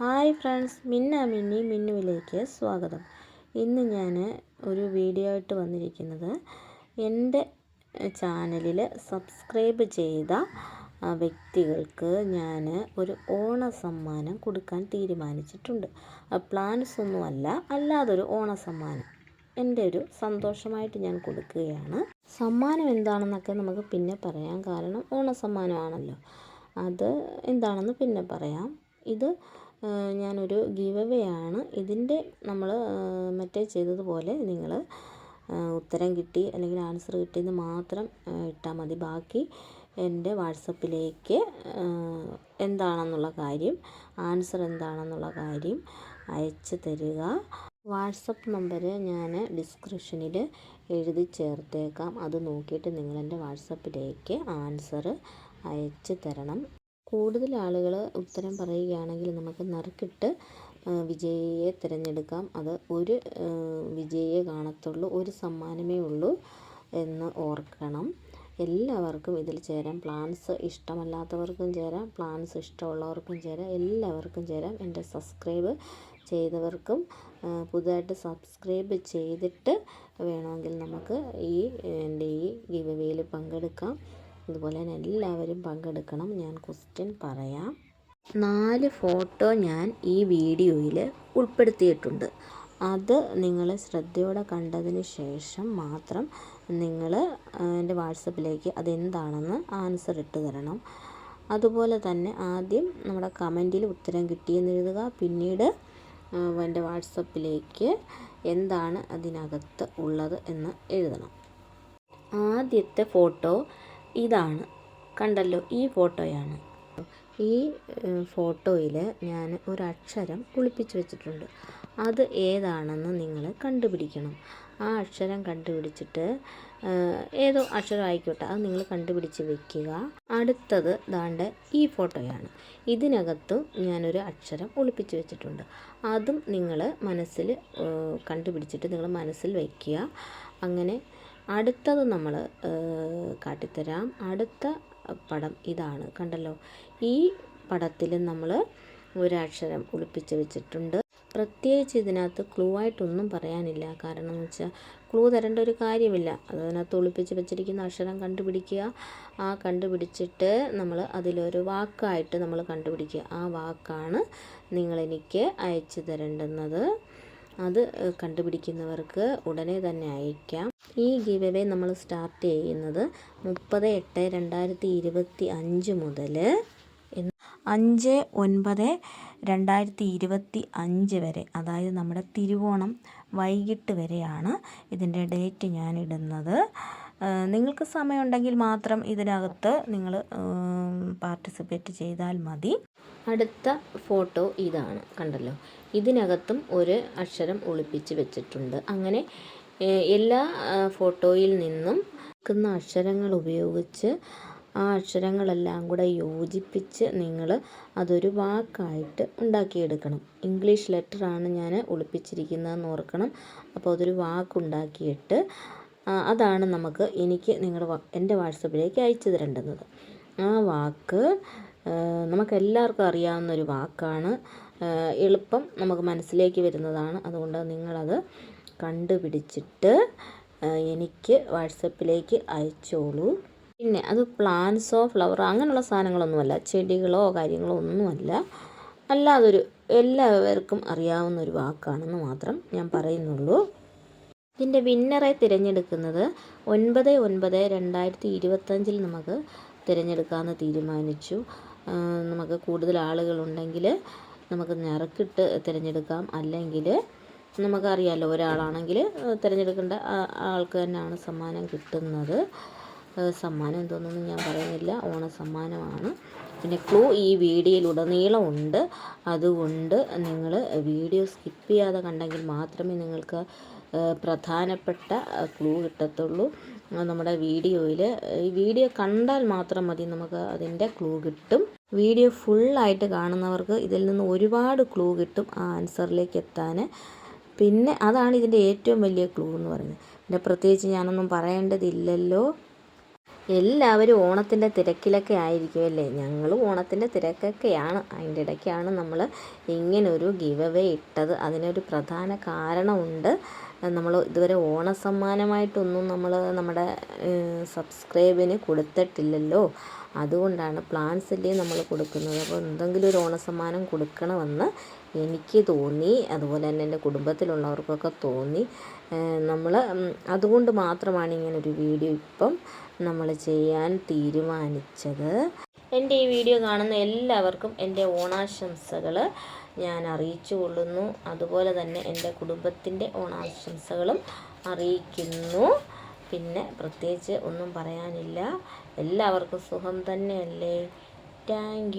Hi friends മിന്ന മിന്നി മിന്നുവിലേക്ക് സ്വാഗതം. ഇന്ന് ഞാൻ ഒരു വീഡിയോ ആയിട്ട് വന്നിരിക്കുന്നത് എന്റെ ചാനലിൽ സബ്സ്ക്രൈബ് ചെയ്ത വ്യക്തികൾക്ക് ഞാൻ ഒരു ഓണ സമ്മാനം കൊടുക്കാൻ തീരുമാനിച്ചിട്ടുണ്ട്. പ്ലാൻസ് ഒന്നുമല്ല അല്ലാതൊരു ഓണ സമ്മാനം എന്റെ ഒരു സന്തോഷമായിട്ട് ഞാൻ കൊടുക്കുകയാണ്. സമ്മാനം എന്താണെന്നൊക്കെ നമുക്ക് പിന്നെ പറയാം. കാരണം ഓണ സമ്മാനമാണല്ലോ അത് എന്താണെന്ന് പിന്നെ പറയാം. ഇത് ഞാനൊരു ഗീവ് അവേ ആണ് ഇതിന്റെ നമ്മൾ മറ്റേ ചെയ്തതുപോലെ നിങ്ങൾ ഉത്തരം കിട്ടി അല്ലെങ്കിൽ ആൻസർ കിട്ടിയെന്ന് മാത്രം ഇട്ടാൽ മതി. ബാക്കി എന്റെ വാട്സപ്പിലേക്ക് എന്താണെന്നുള്ള കാര്യം ആൻസർ എന്താണെന്നുള്ള കാര്യം അയച്ചു തരിക. വാട്സപ്പ് നമ്പർ ഞാൻ ഡിസ്ക്രിപ്ഷനിൽ എഴുതി ചേർത്തേക്കാം. അത് നോക്കിയിട്ട് നിങ്ങളെന്റെ വാട്സപ്പിലേക്ക് ആൻസർ അയച്ചു തരണം. കൂടുതൽ ആളുകൾ ഉത്തരം പറയുകയാണെങ്കിൽ നമുക്ക് നറുക്കിട്ട് വിജയിയെ തിരഞ്ഞെടുക്കാം. അത് ഒരു വിജയിയെ കാണത്തുള്ളൂ ഒരു സമ്മാനമേ ഉള്ളൂ എന്ന് ഓർക്കണം. എല്ലാവർക്കും ഇതിൽ ചേരാം. പ്ലാൻസ് ഇഷ്ടമല്ലാത്തവർക്കും ചേരാം. പ്ലാൻസ് ഇഷ്ടമുള്ളവർക്കും ചേരാം. എല്ലാവർക്കും ചേരാം. എന്റെ സബ്സ്ക്രൈബ് ചെയ്തവർക്കും പുതുതായിട്ട് സബ്സ്ക്രൈബ് ചെയ്തിട്ട് വേണമെങ്കിൽ നമുക്ക് ഈ എന്റെ ഈ ഗിവ് പങ്കെടുക്കാം. അതുപോലെ തന്നെ എല്ലാവരും പങ്കെടുക്കണം. ഞാൻ ക്വസ്റ്റ്യൻ പറയാം. നാല് ഫോട്ടോ ഞാൻ ഈ വീഡിയോയിൽ ഉൾപ്പെടുത്തിയിട്ടുണ്ട്. അത് നിങ്ങൾ ശ്രദ്ധയോടെ കണ്ടതിന് ശേഷം മാത്രം നിങ്ങൾ എന്റെ വാട്സപ്പിലേക്ക് അതെന്താണെന്ന് ആൻസർ ഇട്ട് തരണം. അതുപോലെ തന്നെ ആദ്യം നമ്മുടെ കമന്റിൽ ഉത്തരം കിട്ടിയെന്ന് എഴുതുക. പിന്നീട് എന്റെ വാട്സപ്പിലേക്ക് എന്താണ് അതിനകത്ത് ഉള്ളത് എന്ന് എഴുതണം. ആദ്യത്തെ ഫോട്ടോ ഇതാണ്. കണ്ടല്ലോ ഈ ഫോട്ടോയാണ്. ഈ ഫോട്ടോയിൽ ഞാൻ ഒരു അക്ഷരം ഒളിപ്പിച്ച് വെച്ചിട്ടുണ്ട്. അത് ഏതാണെന്ന് നിങ്ങൾ കണ്ടുപിടിക്കണം. ആ അക്ഷരം കണ്ടുപിടിച്ചിട്ട് ഏതോ അക്ഷരം ആയിക്കോട്ടെ അത് നിങ്ങൾ കണ്ടുപിടിച്ച് വെക്കുക. അടുത്തത് ദാണ്ട് ഈ ഫോട്ടോയാണ്. ഇതിനകത്തും ഞാനൊരു അക്ഷരം ഒളിപ്പിച്ച് വെച്ചിട്ടുണ്ട്. അതും നിങ്ങൾ മനസ്സിൽ കണ്ടുപിടിച്ചിട്ട് നിങ്ങൾ മനസ്സിൽ വയ്ക്കുക അങ്ങനെ അടുത്തത് നമ്മൾ കാട്ടിത്തരാം. അടുത്ത പടം ഇതാണ്. കണ്ടല്ലോ? ഈ പടത്തിൽ നമ്മൾ ഒരക്ഷരം ഒളിപ്പിച്ച് വെച്ചിട്ടുണ്ട്. പ്രത്യേകിച്ച് ഇതിനകത്ത് ക്ലൂ ആയിട്ടൊന്നും പറയാനില്ല. കാരണം എന്ന് വെച്ചാൽ ക്ലൂ തരേണ്ട ഒരു കാര്യമില്ല. അതിനകത്ത് ഒളിപ്പിച്ച് വെച്ചിരിക്കുന്ന അക്ഷരം കണ്ടുപിടിക്കുക. ആ കണ്ടുപിടിച്ചിട്ട് നമ്മൾ അതിലൊരു വാക്കായിട്ട് നമ്മൾ കണ്ടുപിടിക്കുക. ആ വാക്കാണ് നിങ്ങളെനിക്ക് അയച്ചു തരേണ്ടുന്നത്. അത് കണ്ടുപിടിക്കുന്നവർക്ക് ഉടനെ തന്നെ അയക്കാം. ഈ ഗീവ് നമ്മൾ സ്റ്റാർട്ട് ചെയ്യുന്നത് മുപ്പത് എട്ട് രണ്ടായിരത്തി ഇരുപത്തി അഞ്ച് മുതൽ അഞ്ച് ഒൻപത് രണ്ടായിരത്തി ഇരുപത്തി അഞ്ച് വരെ അതായത് നമ്മുടെ തിരുവോണം വൈകിട്ട് വരെയാണ് ഇതിന്റെ ഡേറ്റ് ഏഹ്, നിങ്ങൾക്ക് സമയമുണ്ടെങ്കിൽ മാത്രം ഇതിനകത്ത് നിങ്ങൾ പാർട്ടിസിപ്പേറ്റ് ചെയ്താൽ മതി. അടുത്ത ഫോട്ടോ ഇതാണ് കണ്ടല്ലോ. ഇതിനകത്തും ഒരു അക്ഷരം ഒളിപ്പിച്ച് വെച്ചിട്ടുണ്ട്. അങ്ങനെ എല്ലാ ഫോട്ടോയിൽ നിന്നും നിൽക്കുന്ന അക്ഷരങ്ങൾ ഉപയോഗിച്ച് ആ അക്ഷരങ്ങളെല്ലാം കൂടെ യോജിപ്പിച്ച് നിങ്ങൾ അതൊരു വാക്കായിട്ട് ഉണ്ടാക്കിയെടുക്കണം. ഇംഗ്ലീഷ് ലെറ്ററാണ് ഞാൻ ഒളിപ്പിച്ചിരിക്കുന്നതെന്ന് ഓർക്കണം. അപ്പോൾ അതൊരു വാക്കുണ്ടാക്കിയിട്ട് അതാണ് നമുക്ക് എനിക്ക് നിങ്ങളുടെ എന്റെ വാട്സപ്പിലേക്ക് അയച്ചു തരേണ്ടുന്നത്. ആ വാക്ക് നമുക്കെല്ലാവർക്കും അറിയാവുന്ന ഒരു വാക്കാണ് എളുപ്പം നമുക്ക് മനസ്സിലേക്ക് വരുന്നതാണ്. അതുകൊണ്ട് നിങ്ങളത് കണ്ടുപിടിച്ചിട്ട് എനിക്ക് വാട്സപ്പിലേക്ക് അയച്ചോളൂ. പിന്നെ അത് പ്ലാന്റ്സോ ഫ്ലവറോ അങ്ങനെയുള്ള സാധനങ്ങളൊന്നുമല്ല. ചെടികളോ കാര്യങ്ങളോ ഒന്നുമല്ല. അല്ലാതൊരു എല്ലാവർക്കും അറിയാവുന്ന ഒരു വാക്കാണെന്ന് മാത്രം ഞാൻ പറയുന്നുള്ളൂ. ഇതിന്റെ വിന്നറെ തിരഞ്ഞെടുക്കുന്നത് ഒൻപത് ഒൻപത് രണ്ടായിരത്തി ഇരുപത്തഞ്ചിൽ നമുക്ക് തിരഞ്ഞെടുക്കാമെന്ന് തീരുമാനിച്ചു. നമുക്ക് കൂടുതൽ ആളുകളുണ്ടെങ്കിൽ നമുക്ക് നിറക്കിട്ട് തിരഞ്ഞെടുക്കാം. അല്ലെങ്കിൽ നമുക്കറിയാമല്ലോ ഒരാളാണെങ്കിൽ തിരഞ്ഞെടുക്കേണ്ട ആൾക്ക് തന്നെയാണ് സമ്മാനം കിട്ടുന്നത്. സമ്മാനം എന്തോന്നൊന്നും ഞാൻ പറയുന്നില്ല. ഓണ സമ്മാനമാണ് പിന്നെ ക്ലൂ ഈ വീഡിയോയിലുടനീളം ഉണ്ട്. അതുകൊണ്ട് നിങ്ങൾ വീഡിയോ സ്കിപ്പ് ചെയ്യാതെ കണ്ടെങ്കിൽ മാത്രമേ നിങ്ങൾക്ക് പ്രധാനപ്പെട്ട ക്ലൂ കിട്ടത്തുള്ളൂ. നമ്മുടെ വീഡിയോയിൽ ഈ വീഡിയോ കണ്ടാൽ മാത്രം മതി നമുക്ക് അതിന്റെ ക്ലൂ കിട്ടും. വീഡിയോ ഫുള്ളായിട്ട് കാണുന്നവർക്ക് ഇതിൽ നിന്ന് ഒരുപാട് ക്ലൂ കിട്ടും ആ ആൻസറിലേക്ക് എത്താൻ പിന്നെ അതാണ് ഇതിന്റെ ഏറ്റവും വലിയ ക്ലൂ എന്ന് പറയുന്നത്. പിന്നെ പ്രത്യേകിച്ച് ഞാനൊന്നും പറയേണ്ടതില്ലല്ലോ. എല്ലാവരും ഓണത്തിന്റെ തിരക്കിലൊക്കെ ആയിരിക്കും അല്ലേ ഞങ്ങളും ഓണത്തിന്റെ തിരക്കൊക്കെയാണ്. അതിന്റെ ഇടയ്ക്കാണ് നമ്മൾ ഇങ്ങനൊരു ഗിവ് അവേ ഇട്ടത്. അതിനൊരു പ്രധാന കാരണമുണ്ട്. നമ്മൾ ഇതുവരെ ഓണസമ്മാനമായിട്ടൊന്നും നമ്മൾ നമ്മുടെ സബ്സ്ക്രൈബിന് കൊടുത്തിട്ടില്ലല്ലോ. അതുകൊണ്ടാണ് പ്ലാൻസ് അല്ലേ നമ്മൾ കൊടുക്കുന്നത്. അപ്പോൾ എന്തെങ്കിലും ഒരു ഓണസമ്മാനം കൊടുക്കണമെന്ന് എനിക്ക് തോന്നി. അതുപോലെ തന്നെ എന്റെ കുടുംബത്തിലുള്ളവർക്കൊക്കെ തോന്നി. നമ്മൾ അതുകൊണ്ട് മാത്രമാണ് ഇങ്ങനൊരു വീഡിയോ ഇപ്പം നമ്മൾ ചെയ്യാൻ തീരുമാനിച്ചത്. എന്റെ ഈ വീഡിയോ കാണുന്ന എല്ലാവർക്കും എന്റെ ഓണാശംസകൾ ഞാൻ അറിയിച്ചു കൊള്ളുന്നു. അതുപോലെ തന്നെ എന്റെ കുടുംബത്തിന്റെ ഓണാശംസകളും അറിയിക്കുന്നു. പിന്നെ പ്രത്യേകിച്ച് ഒന്നും പറയാനില്ല. എല്ലാവർക്കും സുഖം തന്നെയല്ലേ? താങ്ക്